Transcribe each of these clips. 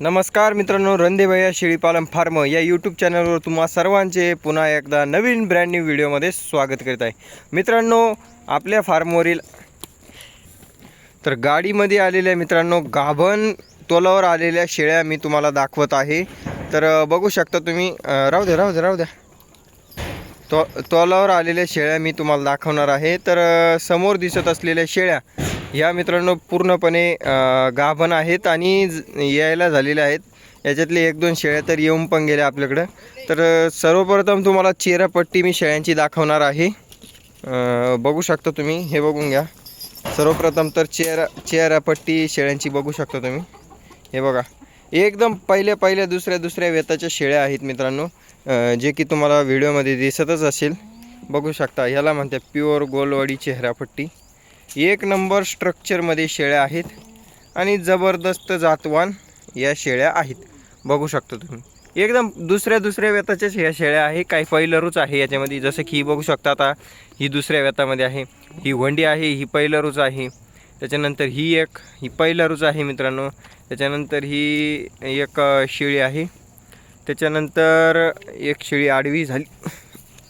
नमस्कार मित्रांनो रणदेभैया शेळीपालन फार्म या यूट्यूब चॅनलवर तुम्हा सर्वांचे पुन्हा एकदा नवीन ब्रँड न्यू व्हिडिओमध्ये स्वागत करीत आहे. मित्रांनो आपल्या फार्मवरील तर गाडीमध्ये आलेल्या मित्रांनो गाभण तोलावर आलेल्या शेळ्या मी तुम्हाला दाखवत आहे. तर बघू शकता तुम्ही राहू द्या राहू द्या राहू द्या. तो तोलावर आलेल्या शेळ्या मी तुम्हाला दाखवणार आहे. तर समोर दिसत असलेल्या शेळ्या ह्या मित्रांनो पूर्णपणे गाभण आहेत आणि यायला झालेल्या आहेत. याच्यातले एक दोन शेळ्या तर येऊन पण गेल्या आपल्याकडं. तर सर्वप्रथम तुम्हाला चेहरापट्टी मी शेळ्यांची दाखवणार आहे. बघू शकता तुम्ही हे बघून घ्या. सर्वप्रथम तर चेहरा चेहरापट्टी शेळ्यांची बघू शकता तुम्ही. हे बघा एकदम पहिल्या पहिल्या दुसऱ्या दुसऱ्या वेताच्या शेळ्या आहेत मित्रांनो. जे की तुम्हाला व्हिडिओमध्ये दिसतच असेल. बघू शकता ह्याला म्हणते प्युअर गोलवाडी चेहरापट्टी. एक नंबर स्ट्रक्चरमध्ये शेळ्या आहेत आणि जबरदस्त जातवान या शेळ्या आहेत. बघू शकता तुम्ही. एकदम दुसऱ्या दुसऱ्या व्यताच्याच ह्या शेळ्या आहे. काही पहिलरूच आहे याच्यामध्ये. जसं की ही बघू शकता आता ही दुसऱ्या व्यतामध्ये आहे. ही वंडी आहे ही पहिलरूच आहे. त्याच्यानंतर ही एक ही पहिलरूच आहे मित्रांनो. त्याच्यानंतर ही एक शेळी आहे. त्याच्यानंतर एक शेळी आडवी झाली.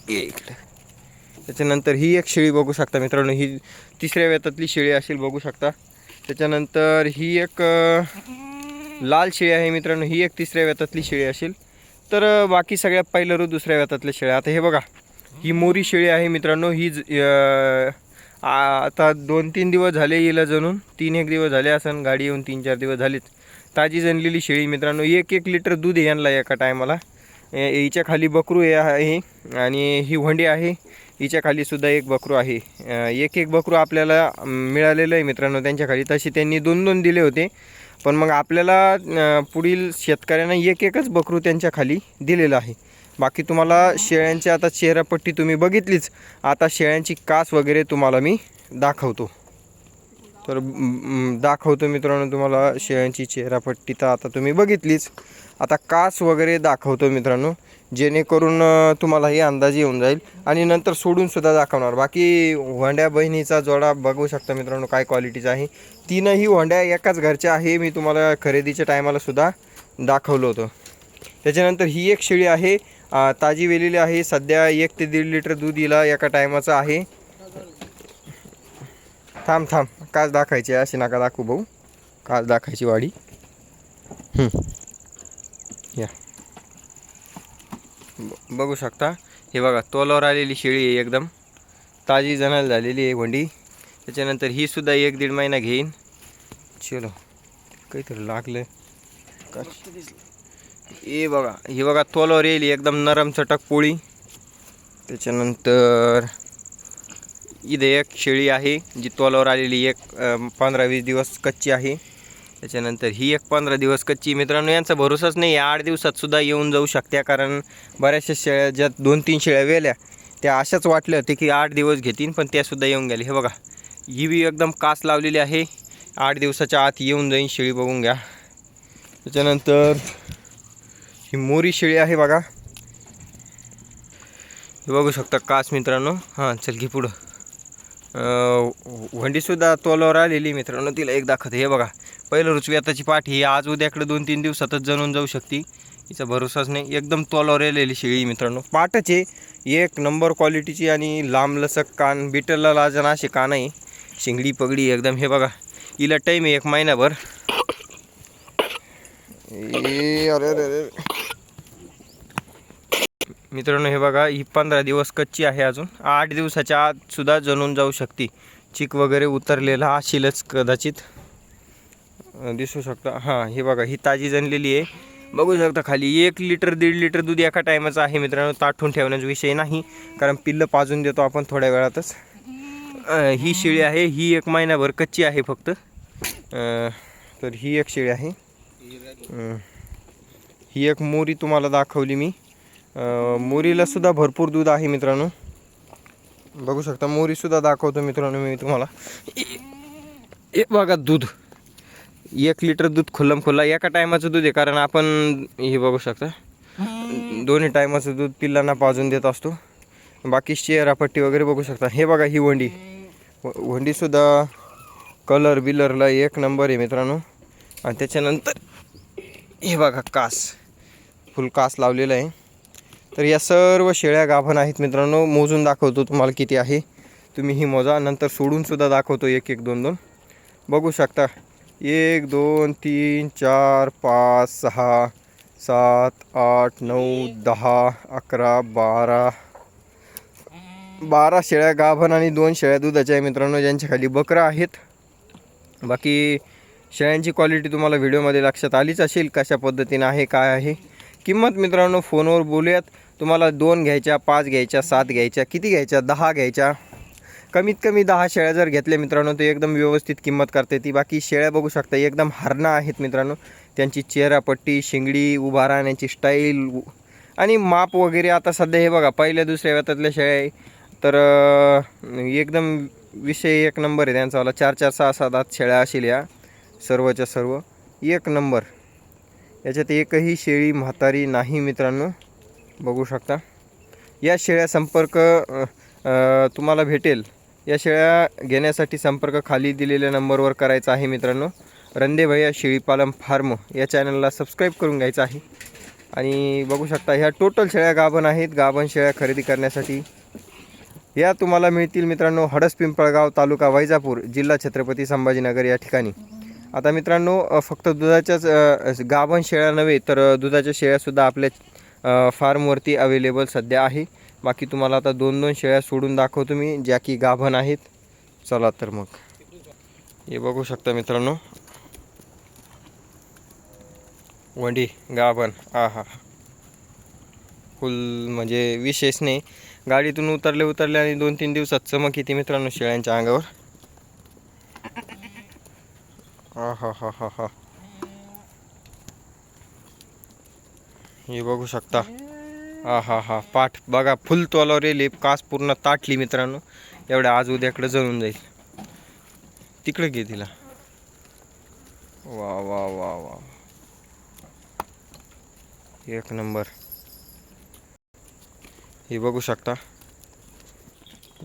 इकडे त्याच्यानंतर ही एक शेळी बघू शकता मित्रांनो. ही तिसऱ्या वेतातली शेळी असेल बघू शकता. त्याच्यानंतर ही एक लाल शेळी आहे मित्रांनो. ही एक तिसऱ्या वेतातली शेळी असेल. तर बाकी सगळ्या पहिलं रू दुसऱ्या वेतातल्या शेळ्या आता हे बघा. ही मोरी शेळी आहे मित्रांनो. ही ज- आता दोन तीन दिवस झाले हिला जणून. तीन एक दिवस झाले असं गाडी येऊन तीन चार दिवस झालेत. ताजी जणलेली शेळी मित्रांनो. एक एक लिटर दूध यांना एका टायमाला. हिच्या खाली बकरू हे आहे. आणि ही वंडी आहे. हिच्या खाली सुद्धा एक बकरू आहे. एक एक बकरू आपल्याला मिळालेलं आहे मित्रांनो त्यांच्या खाली तशी त्यांनी दोन दोन दिले होते. पण मग आपल्याला पुढील शेतकऱ्यांना एक एकच बकरू त्यांच्या खाली दिलेलं आहे. बाकी तुम्हाला शेळ्यांची आता चेहरापट्टी तुम्ही बघितलीच. आता शेळ्यांची कास वगैरे तुम्हाला मी दाखवतो. तर दाखवतो मित्रांनो तुम्हाला शेळ्यांची चेहरापट्टी तर आता तुम्ही बघितलीच. आता कास वगैरे दाखवतो मित्रांनो जेणेकरून तुम्हालाही अंदाज येऊन जाईल. आणि नंतर सोडूनसुद्धा दाखवणार. बाकी होंड्या बहिणीचा जोडा बघू शकता मित्रांनो काय क्वालिटीचा आहे. तीनही होंड्या एकाच घरच्या आहे. मी तुम्हाला खरेदीच्या टायमालासुद्धा दाखवलं होतं. त्याच्यानंतर ही एक शेळी आहे. ताजी वेलेली आहे. सध्या एक ते दीड लिटर दूध हिला एका टायमाचं आहे. थांब थांब. काच दाखायची आहे, अशी नका दाखवू भाऊ. काच दाखायची वाडी. या. ब- बघू शकता. हे बघा तोलावर आलेली शेळी आहे एकदम. ताजी जणाल झालेली आहे वंडी त्याच्यानंतर ही सुद्धा एक दीड महिना घेईन. चलो काहीतरी लागलं का हे बघा हे बघा तोलावर येईल एकदम नरम चटक पोळी. त्याच्यानंतर इथे एक शेळी आहे जी तोलावर आलेली एक पंधरा वीस दिवस कच्ची आहे. त्याच्यानंतर ही एक पंधरा दिवस कच्ची मित्रांनो यांचा भरोसाच नाही. आठ दिवसात सुद्धा येऊन जाऊ शकत्या कारण बऱ्याचशा शेळ्या ज्या दोन तीन शेळ्या वेल्या त्या अशाच वाटल्या होत्या की आठ दिवस घेतील पण त्यासुद्धा येऊन गेले हे बघा ही बी एकदम कास लावलेली आहे. आठ दिवसाच्या आत येऊन जाईन शेळी बघून घ्या. त्याच्यानंतर ही मोरी शेळी आहे बघा. हे बघू शकता कास मित्रांनो. हां चल घे पुढं. वंडीसुद्धा तोलावर आलेली मित्रांनो तिला एक दाखवते. हे बघा पहिलं रुचव्याताची पाठ ही आज उद्याकडे दोन तीन दिवसातच जणून जाऊ शकते. हिचा भरोसाच नाही. एकदम तोलावर आलेली शेळी मित्रांनो. पाठच आहे एक नंबर क्वालिटीची आणि लांबलसक कान बिटलला लाजन असे कान आहे. शिंगडी पगडी एकदम हे बघा. हिला टाईम आहे एक महिनाभर. अरे अरे अरे. मित्रांनो हे बघा ही पंधरा दिवस कच्ची आहे अजून. आठ दिवसाच्या आतसुद्धा जणून जाऊ शकते. चिक वगैरे उतरलेला असेलच कदाचित. दिसू शकता. हां हे बघा ही ताजी जनलेली आहे. बघू शकता खाली एक लिटर दीड लिटर दूध एका टायमाचं आहे मित्रांनो. ताठून ठेवण्याचा विषय नाही कारण पिल्लं पाजून देतो आपण थोड्या वेळातच. ही शेळी आहे ही एक महिनाभर कच्ची आहे फक्त. तर ही एक शेळी आहे. ही एक मोरी तुम्हाला दाखवली मी. मोरीला सुद्धा भरपूर दूध आहे मित्रांनो. बघू शकता मोरीसुद्धा दाखवतो मित्रांनो मी तुम्हाला. हे बघा दूध. एक लिटर दूध खुल्लम खुल्ला एका टायमाचं दूध आहे कारण आपण हे बघू शकता. दोन्ही टायमाचं दूध पिल्लांना पाजून देत असतो. बाकी शेरापट्टी वगैरे बघू शकता. हे बघा ही वंडी. वंडीसुद्धा कलर बिलरला एक नंबर आहे मित्रांनो. आणि त्याच्यानंतर हे बघा कास. फुल कास लावलेलं आहे. तर या सर्व शेळ्या गाभण आहेत मित्रांनो. मोजून दाखवतो तुम्हाला किती आहे. तुम्ही ही मोजा. नंतर सोडूनसुद्धा दाखवतो एक एक दोन दोन. बघू शकता. एक दोन तीन चार पाच सहा सात आठ नऊ दहा अकरा बारा. बारा शेळ्या गाभण आणि दोन शेळ्या दुधाच्या आहे मित्रांनो ज्यांच्या खाली बकरं आहेत. बाकी शेळ्यांची क्वालिटी तुम्हाला व्हिडिओमध्ये लक्षात आलीच असेल कशा पद्धतीनं आहे काय आहे. किंमत मित्रांनो फोनवर बोलूयात. तुम्हाला दोन घ्यायच्या पाच घ्यायच्या सात घ्यायच्या किती घ्यायच्या दहा घ्यायच्या? कमीत कमी दहा शेळ्या जर घेतल्या मित्रांनो तर एकदम व्यवस्थित किंमत करते ती बाकी शेळ्या बघू शकता एकदम हरणं आहेत मित्रांनो. त्यांची चेहरापट्टी शिंगडी उभा राहण्याची स्टाईल आणि माप वगैरे आता सध्या हे बघा पहिल्या दुसऱ्या व्यातातल्या शेळ्या आहे. तर एकदम विषय एक नंबर आहे त्यांचावाला चार चार सहा सात आत शेळ्या असेल या सर्वच्या सर्व. एक नंबर. याच्यात एकही शेळी म्हातारी नाही मित्रांनो. बघू शकता. या शेळ्या संपर्क तुम्हाला भेटेल. या शेळ्या घेण्यासाठी संपर्क खाली दिलेल्या नंबरवर करायचा आहे मित्रांनो. रंदे भैया शेळीपालन फार्म या चॅनलला सबस्क्राईब करून घ्यायचं आहे. आणि बघू शकता ह्या टोटल शेळ्या गाभण आहेत. गाभण शेळ्या खरेदी करण्यासाठी या तुम्हाला मिळतील मित्रांनो हडस पिंपळगाव तालुका वैजापूर जिल्हा छत्रपती संभाजीनगर या ठिकाणी. आता मित्रांनो फक्त दुधाच्याच गाभण शेळ्या नव्हे तर दुधाच्या शेळ्यासुद्धा आपल्या फार्मवरती अवेलेबल सध्या आहे. बाकी तुम्हाला आता दोन दोन शेळ्या सोडून दाखवतो मी ज्या की गाभण आहेत. चला तर मग. हे बघू शकता मित्रांनो. वंडी गाभण. आ हा फुल म्हणजे विशेष नाही. गाडीतून उतरले उतरले आणि दोन तीन दिवसात चमक येते मित्रांनो शेळ्यांच्या अंगावर. हा हा हा हा हा. हे बघू शकता. हा हा हा. पाठ बघा फुल तोलावर येईल. कास पूर्ण ताटली मित्रांनो. एवढ्या आज उद्याकडे जळून जाईल. तिकडे घे तिला. वा वा वा वा. एक नंबर. हे बघू शकता.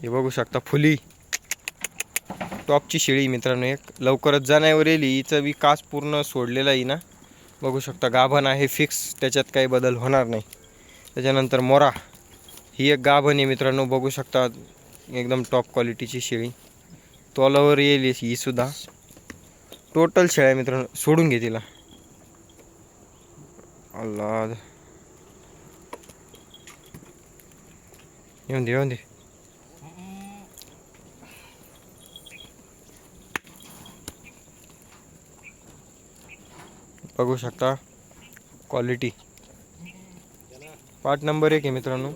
हे बघू शकता फुली. टॉपची शेळी मित्रांनो एक. लवकरच जाण्यावर येईल. हिचं बी कास पूर्ण सोडलेला आहे ना. बघू शकता गाभण आहे फिक्स त्याच्यात काही बदल होणार नाही. त्याच्यानंतर मोरा. ही एक गाभण आहे मित्रांनो बघू शकता एकदम टॉप क्वालिटीची शेळी. तोलावर येईल ही सुद्धा. टोटल शेळ्या मित्रांनो सोडून घे तिला. अल्ला येऊन दे येऊन दे. बघू शकता क्वालिटी पाठ नंबर एक आहे मित्रांनो.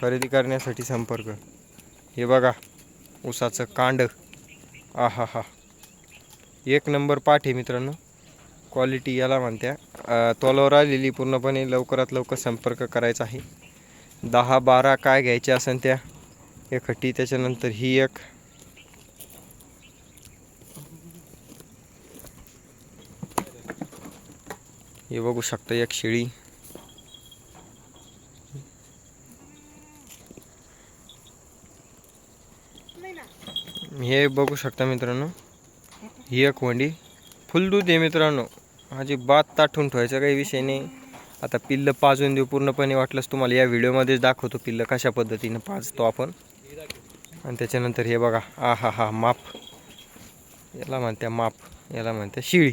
खरेदी करण्यासाठी संपर्क. हे बघा ऊसाचं कांड. आ हा हा एक नंबर पाठ आहे मित्रांनो. क्वालिटी याला म्हणत्या. तोलावर आलेली पूर्णपणे लवकरात लवकर संपर्क करायचा आहे. दहा बारा काय घ्यायच्या असेल त्या? एक हट्टी त्याच्यानंतर ही एक. हे बघू शकता एक शेळी. हे बघू शकता मित्रांनो. ही एक वंडी. फुल दूध आहे मित्रांनो. अजिबात ताठून ठेवायचा काही विषय नाही. आता पिल्लं पाजून देऊ. पूर्णपणे वाटलंच तुम्हाला. या व्हिडिओमध्येच दाखवतो पिल्लं कशा पद्धतीनं पाजतो आपण. आणि त्याच्यानंतर हे बघा. आ हा हा माप. याला म्हणत्या माप. याला म्हणत्या शिळी.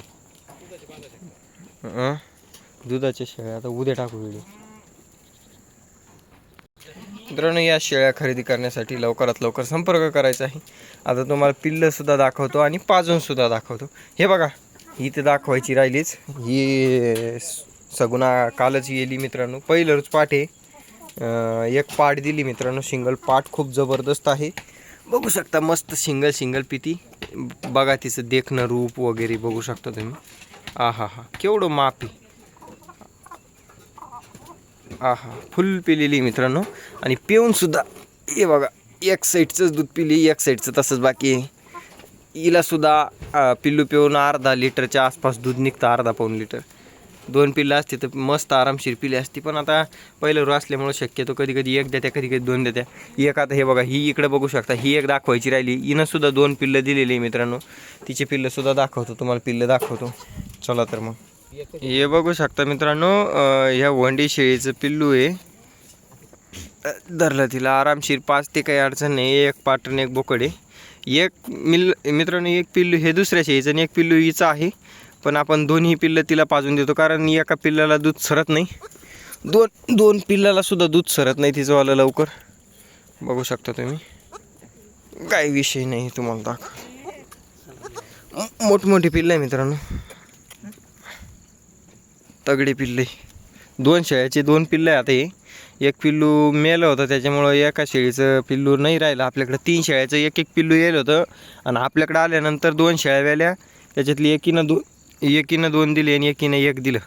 दुधाच्या शेळ्या. आता उद्या टाकू व्हिडिओ. मित्रांनो या शेळ्या खरेदी करण्यासाठी लवकरात लवकर संपर्क करायचा आहे. आता तुम्हाला पिल्लंसुद्धा दाखवतो आणि पाजूनसुद्धा दाखवतो. हे बघा ही तर दाखवायची राहिलीच. ही सगुणा कालच गेली मित्रांनो. पहिलंच पाठ आहे. एक पाठ दिली मित्रांनो. सिंगल पाठ खूप जबरदस्त आहे. बघू शकता मस्त सिंगल सिंगल पिती. बघा तिचं देखणं रूप वगैरे बघू शकता तुम्ही. आ हा हा केवढं मापी हा हा फुल पिलेली मित्रांनो. आणि पिऊनसुद्धा हे बघा एक साईडचंच दूध पिली एक साईडचं तसंच बाकी आहे. हिला सुद्धा पिल्लू पिऊन अर्धा लिटरच्या आसपास दूध निघतं अर्धा पाऊन लिटर. दोन पिल्लं असते तर मस्त आरामशीर पिली असती पण आता पहिलं रू असल्यामुळं शक्यतो कधी कधी एक देत्या कधी कधी दोन देत्या. एक आता हे बघा ही इकडे बघू शकता ही एक दाखवायची राहिली. हिनंसुद्धा दोन पिल्लं दिलेली आहे मित्रांनो. तिचे पिल्लंसुद्धा दाखवतो तुम्हाला पिल्लं दाखवतो. चला तर मग. हे बघू शकता मित्रांनो ह्या वंडी शेळीचं पिल्लू आहे. धरलं तिला आरामशीर पाच ते काही अडचण नाही एक पाटण एक बोकड आहे. एक मिल मित्रांनो एक पिल्लू हे दुसऱ्या शेळीचं आणि एक पिल्लू हिचं आहे. पण आपण दोन्ही पिल्लं तिला पाजून देतो कारण एका पिल्लाला दूध सरत नाही. दोन दोन पिल्लाला सुद्धा दूध सरत नाही तिचंवालं लवकर. बघू शकता तुम्ही. काही विषय नाही तुम्हाला दाखव मोठमोठी पिल्लं आहे मित्रांनो. तगडे पिल्ले. दोन शेळ्याचे दोन पिल्ले आता हे. एक पिल्लू मेलं होतं त्याच्यामुळं एका शेळीचं पिल्लू नाही राहिलं. आपल्याकडं तीन शेळ्याचं एक एक पिल्लू येलं होतं. आणि आपल्याकडं आल्यानंतर दोन शेळ्या व्याल्या. त्याच्यातली एकीनं दोन एकीनं दोन दिले आणि एकीनं एक दिलं.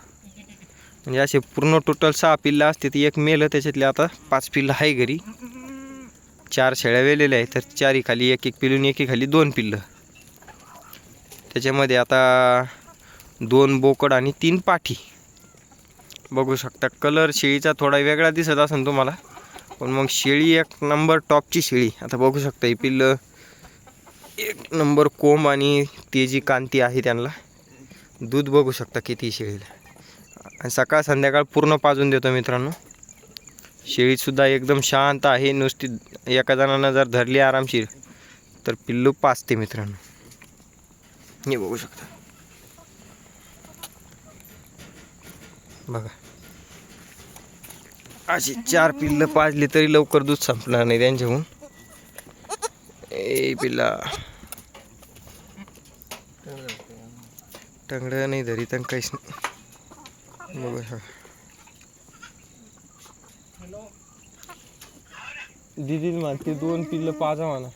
म्हणजे असे पूर्ण टोटल सहा पिल्लं असते ती एक मेलं त्याच्यातले आता पाच पिल्लं आहे घरी. चार शेळ्या वेलेल्या आहेत तर चारी खाली एक एक पिल्लून एकेखाली एकी खाली दोन पिल्लं. त्याच्यामध्ये आता दोन बोकड आणि तीन पाठी. बघू शकता. कलर शेळीचा थोडा वेगळा दिसत असेल तुम्हाला पण मग शेळी एक नंबर टॉपची शेळी. आता बघू शकता ही पिल्लं एक नंबर कोंब आणि ते जी कांती आहे त्यांना दूध बघू शकता किती शेळीला. आणि सकाळ संध्याकाळ पूर्ण पाजून देतो मित्रांनो. शेळीसुद्धा एकदम शांत आहे नुसती एका जणांना जर धरली आरामशीर तर पिल्लू पाचते मित्रांनो. हे बघू शकता. बघा. अशी चार पिल्लं पाजली तरी लवकर दूध संपणार नाही त्यांच्याहून. ए पिल्ला. टंगडं नाही धरी तर काहीच नाही. बघू शकता दिदी म्हणते दोन पिल्लं पाजा म्हणा.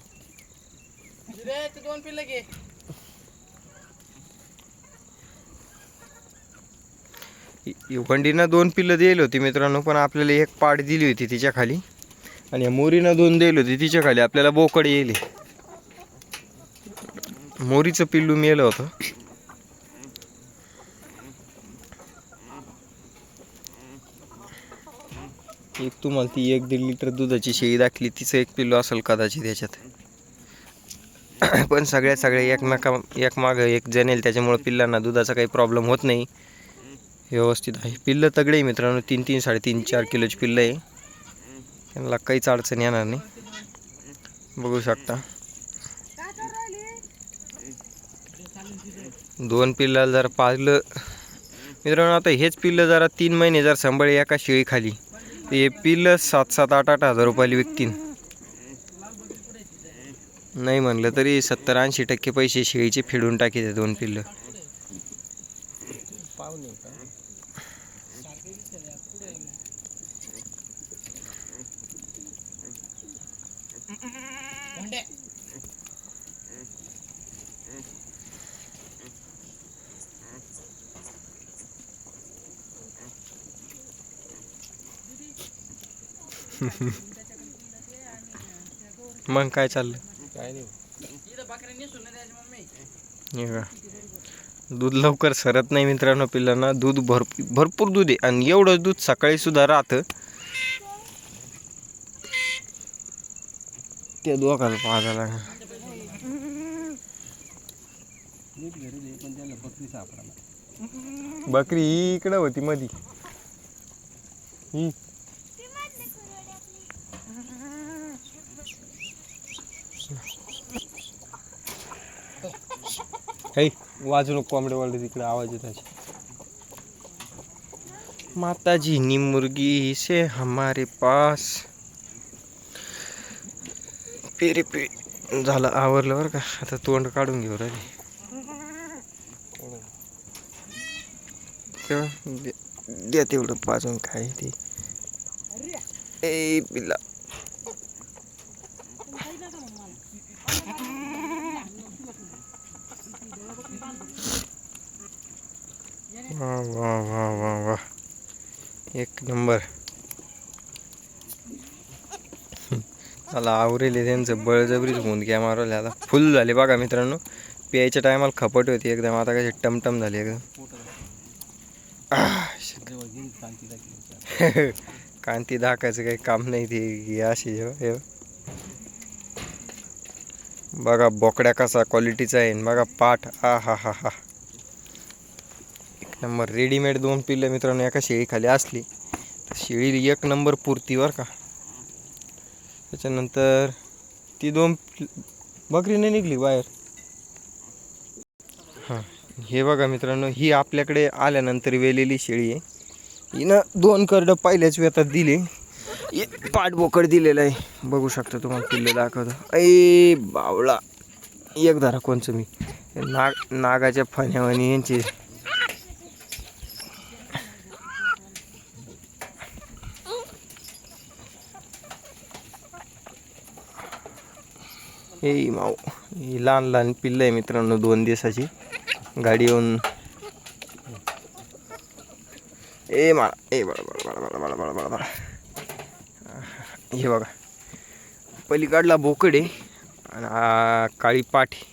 दोन पिल्लं घे. वंडीनं दोन पिल्लं दिली होती मित्रांनो पण आपल्याला एक पाड दिली होती तिच्या खाली. आणि मोरीनं दोन दिली होती तिच्या खाली. आपल्याला बोकड येईल. मोरीचं पिल्लू मेलं होतं. एक तुम्हाला ती एक दीड लिटर दुधाची शेळी दाखली तिचं एक पिल्लू असेल कदाचित याच्यात. पण सगळ्या सगळ्या एकमेका एक मागं एक जनेल त्याच्यामुळं पिल्लांना दुधाचा काही प्रॉब्लेम होत नाही. व्यवस्थित आहे. पिल्लं तगडे आहे मित्रांनो. तीन तीन साडेतीन चार किलोची पिल्लं आहे. त्यांना काहीच अडचण येणार नाही. बघू शकता. दोन पिल्लाला जर पाजलं. मित्रांनो आता हेच पिल्लं जरा तीन महिने जर सांभाळले एका शिळीखाली. तर हे पिल्लं सात सात आठ आठ हजार रुपयाला विकतील नाही म्हणलं तरी सत्तर ऐंशी टक्के पैसे शेळीचे फेडून टाकीते दोन पिल्लं. मग काय चाललं काय नाही. हे. दूध लवकर सरत नाही मित्रांनो पिल्लांना. दूध भर भरपूर दूध आहे. आणि एवढं दूध सकाळी सुद्धा राहतं. त्या दोघाला पाहायला त्याला बकरी सापडा बकरी ही इकडं होती मधी. काही हे वाजू नको कोंबडे तिकडे आवाज येत आहे. माताजी नी मुर्गी से हमारे पास. पेरे पे झालं आवरलं बरं का. आता तोंड काढून घेऊ राहिले. द्या तेवढं पाजून काय ते. ए पिल्ला वा वा वा वा वा एक नंबर. मला आवरेले त्यांचं. बळजबरीच मुंदक्या मारवल्या आता. फुल झाले बघा मित्रांनो. प्यायच्या टायमाला खपट होती एकदम. आता कशी टमटम झाली एकदम. कांती दाखायचं काही काम नाही ते. अशी हे- बघा बोकड्या कसा क्वालिटीचा आहे. आणि बघा पाठ. आ हा हा हा. नंबर रेडीमेड दोन पिल्लं मित्रांनो एका शेळीखाली असली. तर शेळी एक नंबर पुरती का. त्याच्यानंतर ती दोन बकरीने बकरी नाही निघली बाहेर. हां हे बघा मित्रांनो ही आपल्याकडे आल्यानंतर वेलेली शेळी आहे. हिनं दोन करडं पहिल्याच वेतात दिली. पाठबोकड दिलेलं आहे. बघू शकता तुम्हाला पिल्लं दाखवतो. ऐ बावळा. एक धरा कोणचं मी. नाग नागाच्या फण्यावानी यांची. हे माऊ ही लहान लहान पिल्लं आहे मित्रांनो दोन दिवसाची. गाडी येऊन. ए मा ए बडा बडा बडा बडा बडा बडा बडा हे बघा. पलीकडला बोकडे आणि काळी पाठी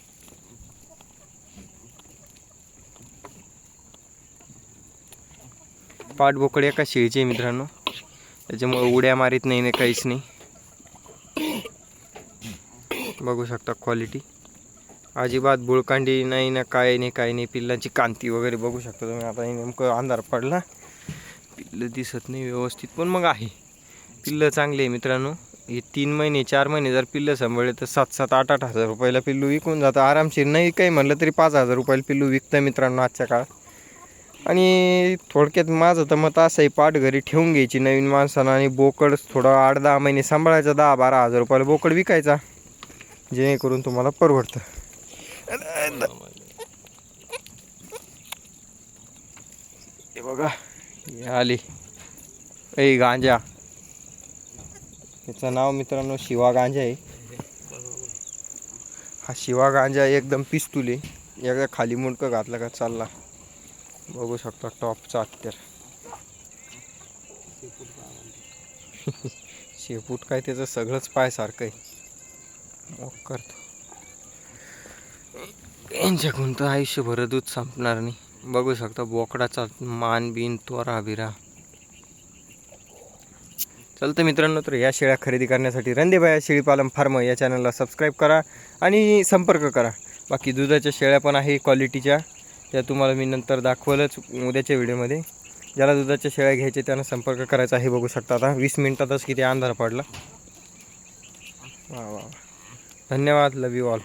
पाठ बोकडे एका शेळीचे मित्रांनो. त्याच्यामुळे उड्या मारीत नाही काहीच नाही. बघू शकता क्वालिटी अजिबात बुळकांडी नाही ना काय नाही काय नाही. पिल्लांची कांती वगैरे बघू शकता तुम्ही. आता नेमकं अंधार पडला. पिल्लं दिसत नाही व्यवस्थित पण मग आहे. पिल्लं चांगले आहे मित्रांनो. हे तीन महिने चार महिने जर पिल्लं सांभाळले तर सात सात आठ आठ हजार रुपयाला पिल्लू विकून जातं. आरामशीर नाही काही म्हणलं तरी पाच हजार रुपयाला पिल्लू विकतं मित्रांनो आजच्या काळात. आणि थोडक्यात माझं तर मत असं आहे पाठ घरी ठेवून घ्यायची नवीन माणसानं आणि बोकड थोडं आठ दहा महिने सांभाळायचा. दहा बारा हजार रुपयाला बोकड विकायचा. जेणेकरून तुम्हाला परवडतं. हे बघा आली. ऐ गांजा. त्याचं नाव मित्रांनो शिवा गांजा आहे. हा शिवा गांजा एकदम पिस्तुल आहे. एकदा खाली मुंडकं घातलं का चालला. बघू शकता टॉपचा अत्तर शेपूट काय त्याचं सगळंच पायसारखं आहे. वॉक करतो. यांच्याकडून तर आयुष्यभर दूध संपणार नाही. बघू शकता बोकडाचा मान बिन तोरा बिरा. चलतं मित्रांनो तर या शेळ्या खरेदी करण्यासाठी रंदेबाया शेळीपालन फार्म या चॅनलला सबस्क्राईब करा आणि संपर्क करा. बाकी दुधाच्या शेळ्या पण आहे क्वालिटीच्या त्या तुम्हाला मी नंतर दाखवलंच उद्याच्या व्हिडिओमध्ये. ज्याला दुधाच्या शेळ्या घ्यायच्या त्यांना संपर्क करायचा आहे. बघू शकता आता वीस मिनिटातच किती अंधार पडला. वा वा. धन्यवाद लव यू ऑल